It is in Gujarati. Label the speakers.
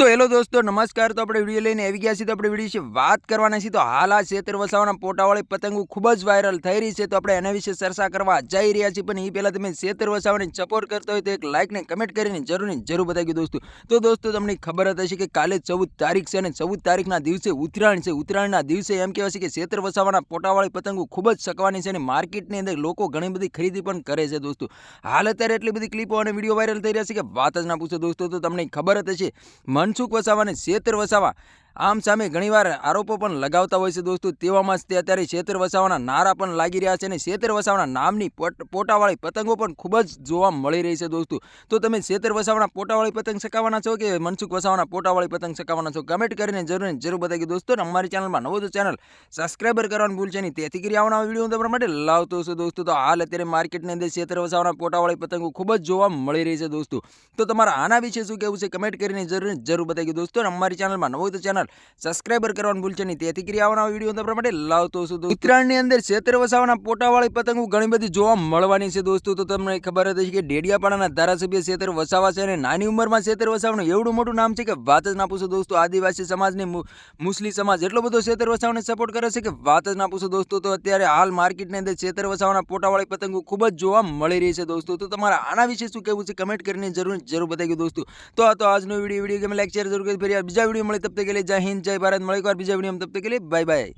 Speaker 1: તો હેલો દોસ્તો, નમસ્કાર. તો આપણે વીડિયો લઈને આવી ગયા છીએ. તો આપણે વીડિયો વિશે વાત કરવાના છીએ. તો હાલ આ શેતર વસાવાના પોટાવાળી પતંગો ખૂબ જ વાયરલ થઈ રહી છે. તો આપણે એના વિશે ચર્ચા કરવા જઈ રહ્યા છીએ. પણ એ પહેલાં તમે શેતર વસાવાની સપોર્ટ કરતા હોય તો એક લાઇકને કમેન્ટ કરીને જરૂરની જરૂર બતાવી દોસ્તો. તો દોસ્તો, તમને ખબર હશે કે કાલે ચૌદ તારીખ છે અને ચૌદ તારીખના દિવસે ઉત્તરાયણ છે. ઉત્તરાયણના દિવસે એમ કહેવાય છે કે શેતર વસાવાના પોટાવાળી પતંગો ખૂબ જ શકવાની છે અને માર્કેટની અંદર લોકો ઘણી બધી ખરીદી પણ કરે છે દોસ્તો. હાલ અત્યારે એટલી બધી ક્લિપો અને વીડિયો વાયરલ થઈ રહ્યા છે કે વાત જ ના પૂછો દોસ્તો. તો તમને ખબર જ હશે મનસુખ વસાવા અને શેતર વસાવા આમ સામે ઘણીવાર આરોપો પણ લગાવતા હોય છે દોસ્તો. તેવામાં જ તે અત્યારે શેતર વસાવાના નારા પણ લાગી રહ્યા છે અને શેતર વસાવાના નામની પોટ, પોટાવાળી પતંગો પણ ખૂબ જ જોવા મળી રહી છે દોસ્તો. તો તમે શેતર વસાવાના પોટાવાળી પતંગ સકાવવાના છો કે મનસુખ વસાવાના પોટાવાળી પતંગ સકાવવાના છો? કમેન્ટ કરીને જરૂર જરૂર બતાવી દોસ્તો અને અમારી ચેનલમાં નવો તો ચેનલ સબસ્ક્રાઈબર કરવાનું ભૂલશે નહીં. તેથી કરી આવવાના વીડિયો હું તમારા માટે લાવતો છું દોસ્તો. તો હાલ અત્યારે માર્કેટની અંદર શેતર વસાવાના પોટાવાળી પતંગો ખૂબ જ જોવા મળી રહી છે દોસ્તો. તો તમારા આના વિશે શું કહેવું છે કમેન્ટ કરીને જરૂર જરૂર બતાવી દોસ્તો અને અમારી ચેનલમાં નવો તો ચેનલ સબસ્ક્રાઈબર કરવાનું ભૂલશે નહીં. તેથી કરી આવવાના વીડિયો તમારા માટે લાવતો છું ઉત્તરાયણની અંદર શેતર વસાવાના પોટાવાળી પતંગો ઘણી બધી જોવા મળવાની છે દોસ્તો. તો તમને ખબર હતી કે ડેડિયાપાડાના ધારાસભ્ય શેતર વસાવા છે અને નાની ઉંમરમાં ક્ષેત્ર વસાવાનું એવડું મોટું નામ છે કે વાત જ ના પૂછો દોસ્તો. આદિવાસી સમાજની મુસ્લિમ સમાજ એટલો બધો ક્ષેત્ર વસાવાને સપોર્ટ કરે છે કે વાત જ ના પૂછો દોસ્તો. તો અત્યારે હાલ માર્કેટની અંદર ક્ષેત્ર વસાવાના પોટાવાળી પતંગો ખૂબ જ જોવા મળી રહી છે દોસ્તો. તો તમારા આના વિશે શું કહેવું છે કમેન્ટ કરીને જરૂર જરૂર બતાવી દોસ્તો. તો આ તો આજનો વીડિયો વીડિયો ગમે લાઈક શેર જરૂર કરી. ફરી બીજા વીડિયો મળે, તબ તક કે હિન્દ જય ભારત મળે એક વાર બીજા વીડિયો તબ તક કે લીએ બાય બાય